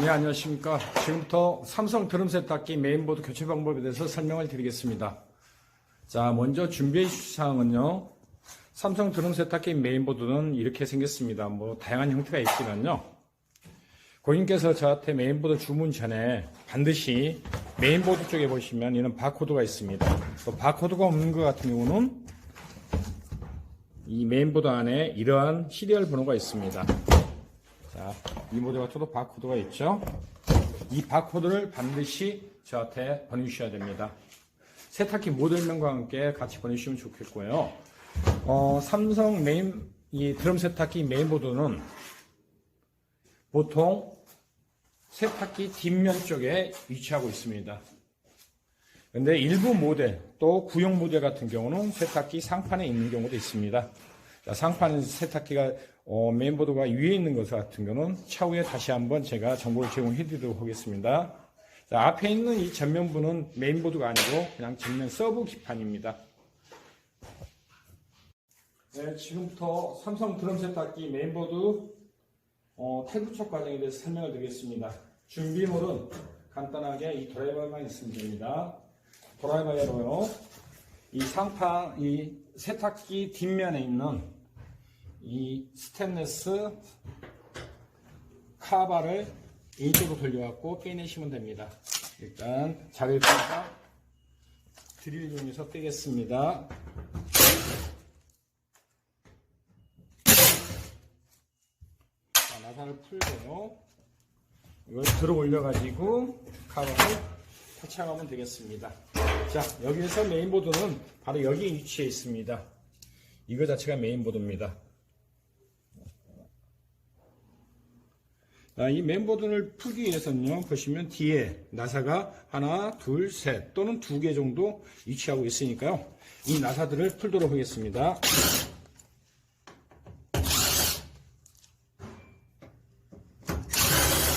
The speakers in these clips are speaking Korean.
네, 안녕하십니까. 지금부터 삼성 드럼 세탁기 메인보드 교체 방법에 대해서 설명을 드리겠습니다. 자, 먼저 준비해 주실 사항은요. 삼성 드럼 세탁기 메인보드는 이렇게 생겼습니다. 뭐, 다양한 형태가 있지만요. 고객님께서 저한테 메인보드 주문 전에 반드시 메인보드 쪽에 보시면 이런 바코드가 있습니다. 또 바코드가 없는 것 같은 경우는 이 메인보드 안에 이러한 시리얼 번호가 있습니다. 자, 이 모델 같아도 바코드가 있죠. 이 바코드를 반드시 저한테 보내주셔야 됩니다. 세탁기 모델명과 함께 같이 보내주시면 좋겠고요. 어, 삼성 메인, 이 드럼 세탁기 메인보드는 보통 세탁기 뒷면 쪽에 위치하고 있습니다. 근데 일부 모델, 또 구형 모델 같은 경우는 세탁기 상판에 있는 경우도 있습니다. 자, 상판 세탁기가 어, 메인보드가 위에 있는 것 같은 경우는 차후에 다시 한번 제가 정보를 제공해 드리도록 하겠습니다. 자, 앞에 있는 이 전면부는 메인보드가 아니고 그냥 전면 서브 기판입니다. 네, 지금부터 삼성 드럼 세탁기 메인보드 어, 탈부착 과정에 대해서 설명을 드리겠습니다. 준비물은 간단하게 이 드라이버만 있으면 됩니다. 드라이버로요. 이 상판, 이 세탁기 뒷면에 있는 이 스테인레스 카바를 이쪽으로 돌려갖고 빼내시면 됩니다. 일단 자를 빼서 드릴 이용해서 빼겠습니다. 자, 나사를 풀고요. 이걸 들어 올려가지고 카바를 터치하면 되겠습니다. 자, 여기에서 메인보드는 바로 여기에 위치해 있습니다. 이거 자체가 메인보드입니다. 이 메인보드를 풀기 위해서는요, 보시면 뒤에 나사가 하나, 둘, 셋 또는 두 개 정도 위치하고 있으니까요. 이 나사들을 풀도록 하겠습니다.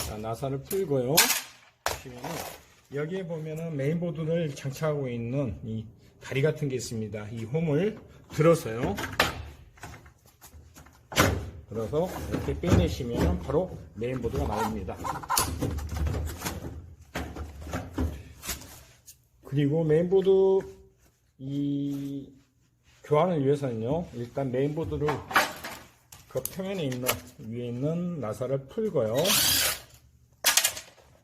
자, 나사를 풀고요. 보시면은 여기에 보면은 메인보드를 장착하고 있는 이 다리 같은 게 있습니다. 이 홈을 들어서요. 들어서 이렇게 빼내시면 바로 메인보드가 나옵니다. 그리고 메인보드 이 교환을 위해서는요. 일단 메인보드를 그 표면에 있는 위에 있는 나사를 풀고요.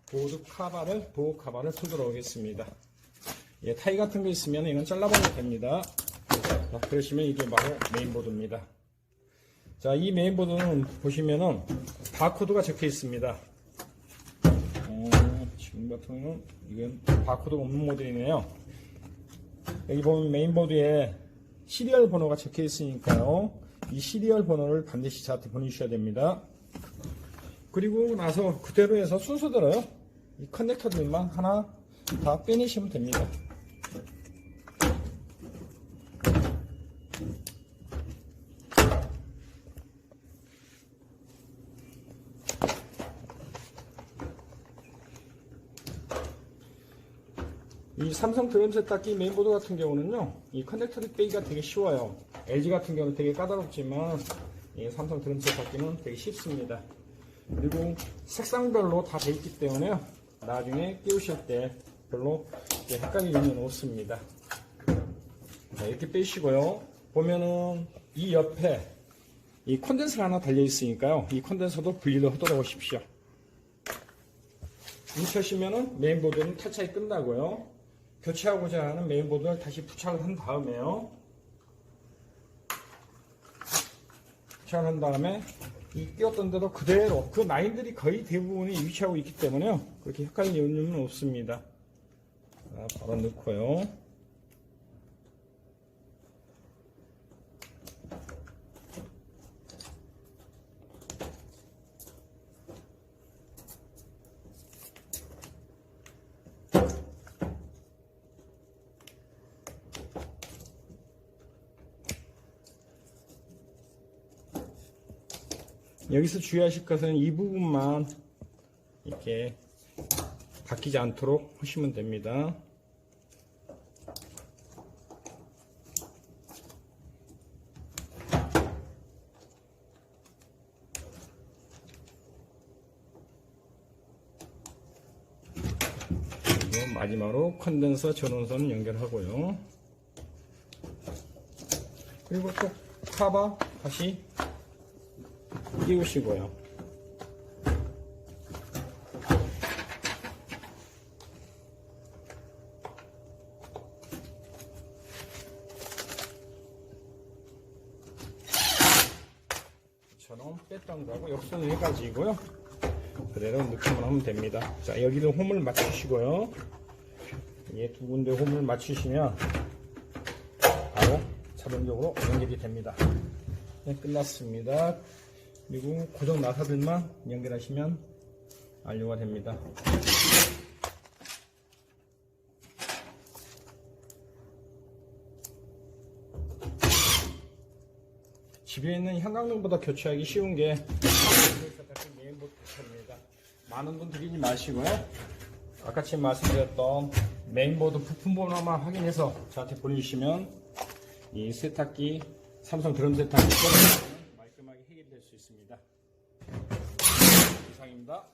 보드 카바를 보호 카바를 풀도록 하겠습니다. 예, 타이 같은 거 있으면 이건 잘라버리면 됩니다. 자, 그러시면 이게 바로 메인보드입니다. 자, 이 메인보드는 보시면은 바코드가 적혀 있습니다. 어, 지금 같은 경우는 이건 바코드가 없는 모델이네요. 여기 보면 메인보드에 시리얼 번호가 적혀 있으니까요. 이 시리얼 번호를 반드시 저한테 보내주셔야 됩니다. 그리고 나서 그대로 해서 순서대로요. 이 커넥터들만 하나 다 빼내시면 됩니다. 이 삼성 드럼 세탁기 메인보드 같은 경우는요, 이 커넥터를 빼기가 되게 쉬워요. LG 같은 경우는 되게 까다롭지만, 이 삼성 드럼 세탁기는 되게 쉽습니다. 그리고 색상별로 다 돼 있기 때문에요. 나중에 끼우실 때 별로 헷갈릴 일은 없습니다. 자, 이렇게 빼시고요. 보면은 이 옆에 이 콘덴서가 하나 달려 있으니까요. 이 콘덴서도 분리를 하도록 하십시오. 뭉쳐시면은 메인보드는 탈착이 끝나고요. 교체하고자 하는 메인보드를 다시 부착을 한 다음에요. 부착을 한 다음에 이 끼웠던 데도 그대로 그 라인들이 거의 대부분이 위치하고 있기 때문에요. 그렇게 헷갈릴 이유는 없습니다. 자, 바로 넣고요. 여기서 주의하실 것은 이 부분만 이렇게 바뀌지 않도록 하시면 됩니다. 마지막으로 컨덴서 전원선 연결하고요. 그리고 또 카바 다시 끼우시고요. 처럼 뺐던 거하고 역선 여기까지고요. 그대로 넣기만 하면 됩니다. 자, 여기도 홈을 맞추시고요. 예, 두 군데 홈을 맞추시면 바로 자동적으로 연결이 됩니다. 네, 끝났습니다. 그리고 고정 나사들만 연결하시면 완료가 됩니다. 집에 있는 형광등보다 교체하기 쉬운 게 메인보드 교체입니다. 많은 돈 들이지 마시고요. 아까 지금 말씀드렸던 메인보드 부품 번호만 확인해서 저한테 보내주시면 이 세탁기 삼성 드럼 세탁기 있습니다. 이상입니다.